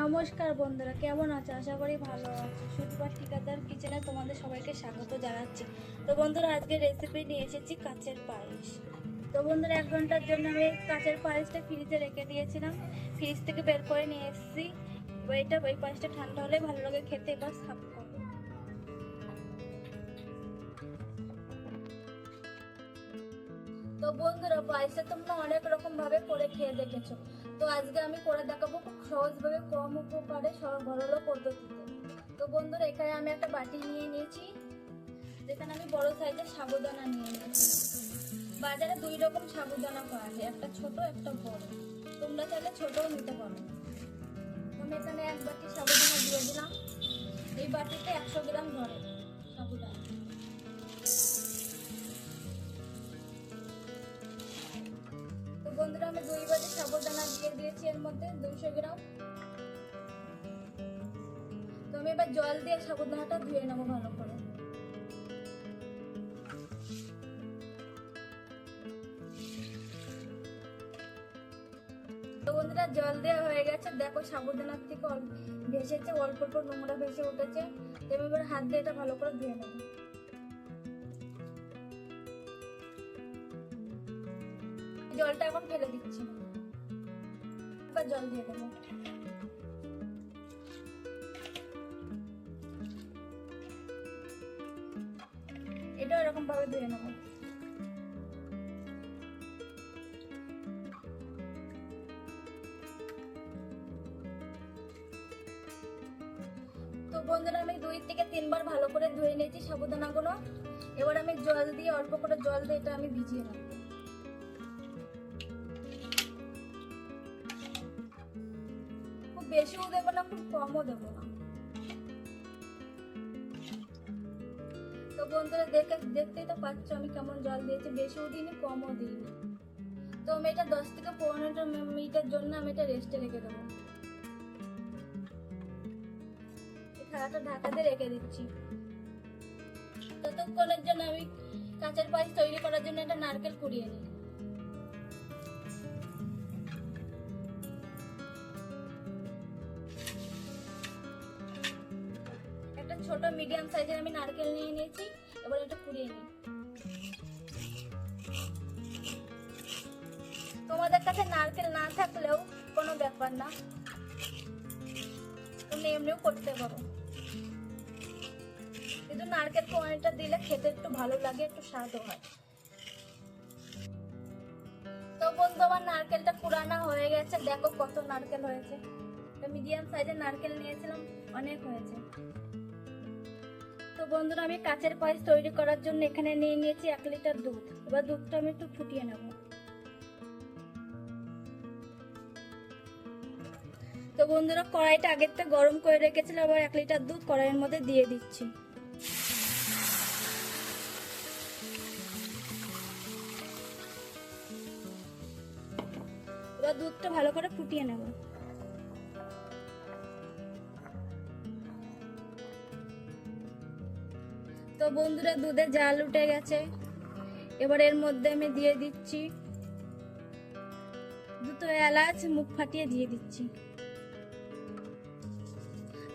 নমস্কার বন্ধুরা, কেমন আছো? আশা করি ভালো আছো। সুতপার ঠিকাদার কিচেনে তোমাদের সবাইকে স্বাগত জানাচ্ছি। তো বন্ধুরা, আজকে রেসিপি নিয়ে এসেছি কাঁচের পায়েস। তো বন্ধুরা, এক ঘণ্টার জন্য আমি কাঁচের পায়েসটা ফ্রিজে রেখে দিয়েছিলাম। ফ্রিজ থেকে বের করে নিয়ে এসেছি। এটা ওই পায়েসটা ঠান্ডা হলে ভালো লাগে খেতে এবার করব তো বন্ধুরা, পায়েসটা তোমরা অনেক রকম ভাবে করে খেয়ে দেখেছ। তো আজকে আমি করে দেখাবো খুব সহজভাবে কম উপকারে ঘরোয়া পদ্ধতিতে। তো বন্ধুরা, এখানে আমি একটা বাটি নিয়ে নিয়েছি, যেখানে আমি বড় সাইজের সাবুদানা নিয়ে নিয়েছি। বাজারে দুই রকম সাবুদানা পাওয়া যায়, একটা ছোট, একটা বড়। তোমরা চাইলে ছোটও নিতে পারো। আমি এখানে এক বাটি সাবুদানা দিয়ে দিলাম। এই বাটিতে একশো গ্রাম ধরে সাবুদানা। আমি দুই বাটি সাবুদানা দিয়ে দিয়েছি এর মধ্যে দুইশো গ্রাম। তো আমি এবার জল দিয়ে সাবুদানাটা ধুয়ে নেব ভালো করে। তো বন্ধুরা, জল দেওয়া হয়ে গেছে। দেখো সাবুদানার থেকে ভেসেছে, অল্প অল্প নোংরা ভেসে উঠেছে। তো এবার হাত দিয়ে এটা ভালো করে ধুয়ে নেব। জলটা এখন ফেলে দিচ্ছি। এবার জল দিয়ে দেবো। এটা এরকম ভাবে ধুয়ে নেব। তো বন্ধুরা, আমি দুই থেকে তিনবার ভালো করে ধুয়ে নিয়েছি সাবুদানাগুলো। এবার আমি জল দিয়ে, অল্প করে জল দিয়ে এটা আমি ভিজিয়ে রাখব বেশিও দেবো না, খুব কমও দেবো না। তো বন্ধুরা, দেখে দেখতেই তো পাচ্ছ আমি কেমন জল দিয়েছি। বেশিও দিইনি, কমও দিইনি। তো আমি এটা দশ থেকে পনেরো মিনিটের জন্য আমি এটা রেস্টে রেখে দেবো। থালাটা ঢাকা রেখে দিচ্ছি। ততক্ষণের জন্য আমি কাঁচের পায়েস তৈরি করার জন্য একটা নারকেল কুড়িয়ে নিই। ছোট মিডিয়াম সাইজের আমি নারকেল নিয়ে নিয়েছি। এবার এটা কুড়িয়ে নিই। তোমাদের কাছে নারকেল না থাকলেও কোনো ব্যাপার না। তুমি এমনিও করতে পারো। কিন্তু নারকেল কোয়ানিটা দিলে খেতে একটু ভালো লাগে, একটু স্বাদও হয়। তো বন্ধু, আমার নারকেলটা পুরানা হয়ে গেছে। দেখো কত নারকেল হয়েছে। মিডিয়াম সাইজের নারকেল নিয়েছিলাম, অনেক হয়েছে। বন্ধুরা, আমি কাচের পায়েস তৈরি করার জন্য এখানে নিয়ে নিয়েছি এক লিটার দুধ। এবার দুধটা আমি একটু ফুটিয়ে নেব। তো বন্ধুরা, কড়াইটা আগের থেকে গরম করে রেখেছিল, আবার এক লিটার দুধ কড়াইয়ের মধ্যে দিয়ে দিচ্ছি। এবার দুধটা ভালো করে ফুটিয়ে নেব। তো বন্ধুরা দুধে জাল উঠে গেছে। এবার এর মধ্যে আমি দিয়ে দিচ্ছি দুটো এলাচ, মুখ ফাটিয়ে দিয়ে দিচ্ছি।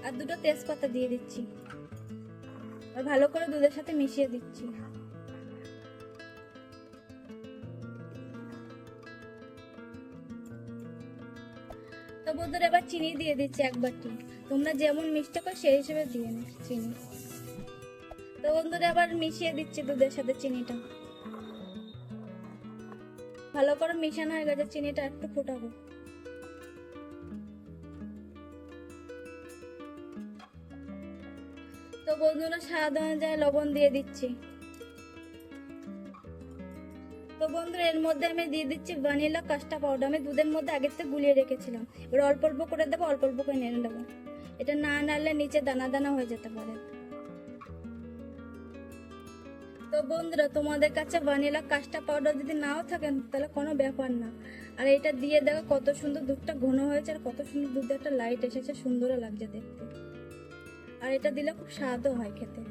আর দুটো তেজপাতা দিয়ে দিচ্ছি। আর ভালো করে দুধের সাথে মিশিয়ে দিচ্ছি। তো বন্ধুরা এবার চিনি দিয়ে দিচ্ছি এক বাটি। তোমরা যেমন মিষ্টি করো সেই হিসেবে দিয়ে নি চিনি। তো বন্ধুরা আবার মিশিয়ে দিচ্ছি দুধের সাথে চিনিটা। ভালো করে মিশানো হয়ে গেছে, চিনিটা একটু ফোটাবো। তো বন্ধুরা স্বাদ অনুযায়ী লবণ দিয়ে দিচ্ছি। তো বন্ধুরা এর মধ্যে আমি দিয়ে দিচ্ছি ভ্যানিলা কাস্টা পাউডার। আমি দুধের মধ্যে আগের থেকে গুলিয়ে রেখেছিলাম। এবার অল্প অল্প করে দেবো, অল্প অল্প করে নেড়ে নেব। এটা না নাড়লে নিচে দানা দানা হয়ে যেতে পারে। তো বন্ধুরা, তোমাদের কাছে ভ্যানিলা কাস্টা পাউডার যদি নাও থাকেন তাহলে কোনো ব্যাপার না। আর এটা দিয়ে দেখো কত সুন্দর দুধটা ঘন হয়েছে আর কত সুন্দর দুধে একটা লাইট এসেছে, সুন্দরও লাগছে দেখতে। আর এটা দিলে খুব স্বাদও হয় খেতে।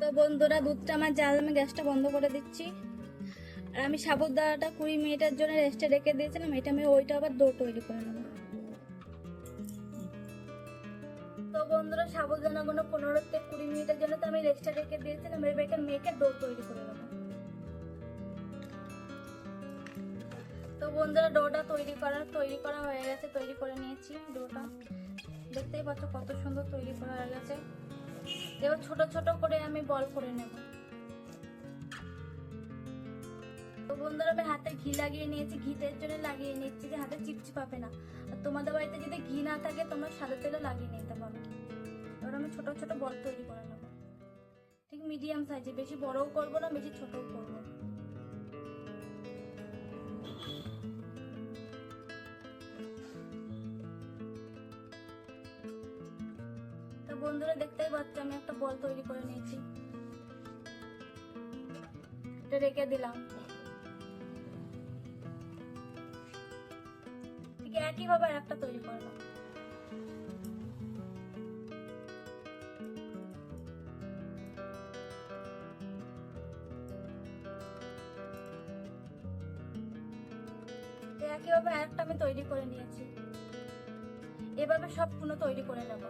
তো বন্ধুরা, দুধটা আমার জাল, আমি গ্যাসটা বন্ধ করে দিচ্ছি। আর আমি সাবুদানাটা কুড়ি মিনিটের জন্য রেস্টে রেখে দিয়েছিলাম, এটা আমি ওইটা আবার ডো তৈরি করে নেব। বন্ধুরা সাবুদানাগুলো পনেরো থেকে কুড়ি মিনিটের জন্য তো আমি রেস্টে রেখে দিয়েছিলাম, এবার এটা মেখে ডো তৈরি করে নেব তো বন্ধুরা, ডোটা তৈরি করার তৈরি করা হয়ে গেছে, তৈরি করে নিয়েছি ডোটা। দেখতেই পাচ্ছ কত সুন্দর তৈরি করা হয়ে গেছে। এবার ছোট ছোট করে আমি বল করে নেব। তো বন্ধুরা, আমি হাতে ঘি লাগিয়ে নিয়েছি ঘিতের জন্য লাগিয়ে নিচ্ছি যে হাতে চিপচিপ পাবে না। আর তোমাদের বাড়িতে যদি ঘি না থাকে, তোমরা সাদা তেলে লাগিয়ে নিতে পারো। এবার আমি ছোট ছোট বল তৈরি করে নেব। ঠিক মিডিয়াম সাইজে বেশি বড়ও করব না, বেশি ছোটও করব। তো বন্ধুরা দেখতেই পাচ্ছ, আমি একটা বল তৈরি করে নিয়েছি। এটা রেখে দিলাম। ঠিক একই ভাবে আর একটা তৈরি করলাম। একইভাবে আরেকটা আমি তৈরি করে নিয়েছি। এভাবে সবগুলো তৈরি করে নেব।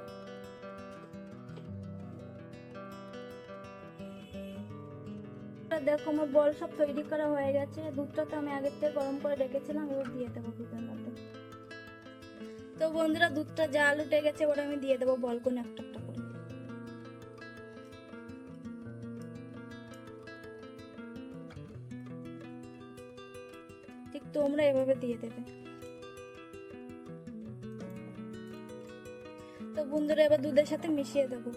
দেখো, আমার বল সব তৈরি করা হয়ে গেছে। দুধটা তো আমি আগের থেকে গরম করে রেখেছিলাম, এবার দিয়ে দেবো দুধের মধ্যে। তো বন্ধুরা, দুধটা জাল উঠে গেছে ওটা আমি দিয়ে দেবো বল কোন একটা। তোমরা এভাবে দিয়ে দেবে। তো বন্ধুরা, এবার দুধের সাথে মিশিয়ে দেবো।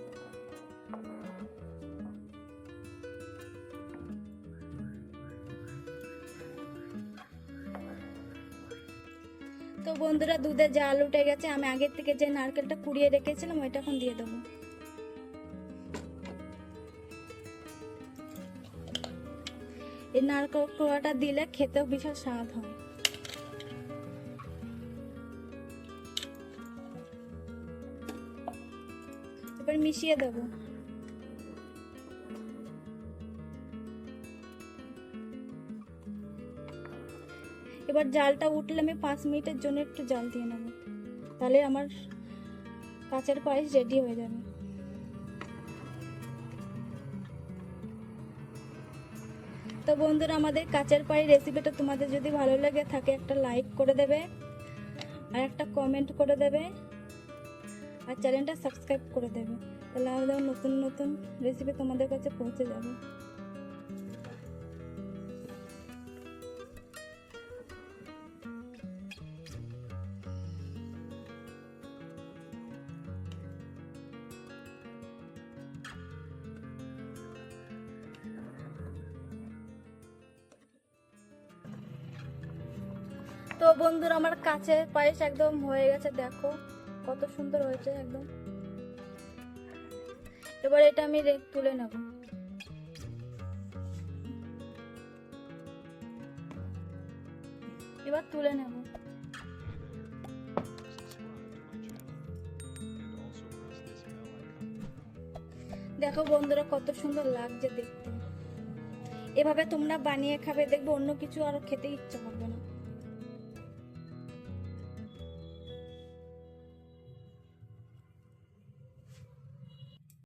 তো বন্ধুরা দুধে জাল উঠে গেছে, আমি আগের থেকে যে নারকেলটা কুড়িয়ে রেখেছিলাম, ওইটা এখন দিয়ে দেবো। নারকেল কোয়াটা দিলে খেতেও বিশাল স্বাদ হয়। এবার মিশিয়ে দেবো। এবার জালটা উঠলে আমি পাঁচ মিনিটের জন্য একটু জাল দিয়ে নেব। তাহলে আমার কাঁচের পায়েস রেডি হয়ে যাবে। তো বন্ধুরা, আমাদের কাঁচের পাড়ি রেসিপিটা তোমাদের যদি ভালো লাগে, থাকে একটা লাইক করে দেবে আর একটা কমেন্ট করে দেবে আর চ্যানেলটা সাবস্ক্রাইব করে দেবে। তাহলে আমাদের নতুন নতুন রেসিপি তোমাদের কাছে পৌঁছে যাবে। তো বন্ধুরা, আমার কাছে পায়েস একদম হয়ে গেছে, দেখো কত সুন্দর হয়েছে একদম। এবার এটা আমি তুলে নেব। এবার তুলে নেব। দেখো বন্ধুরা, কত সুন্দর লাগছে দেখতে। এভাবে তোমরা বানিয়ে খাবে, দেখবে অন্য কিছু আর খেতে ইচ্ছা করবে না।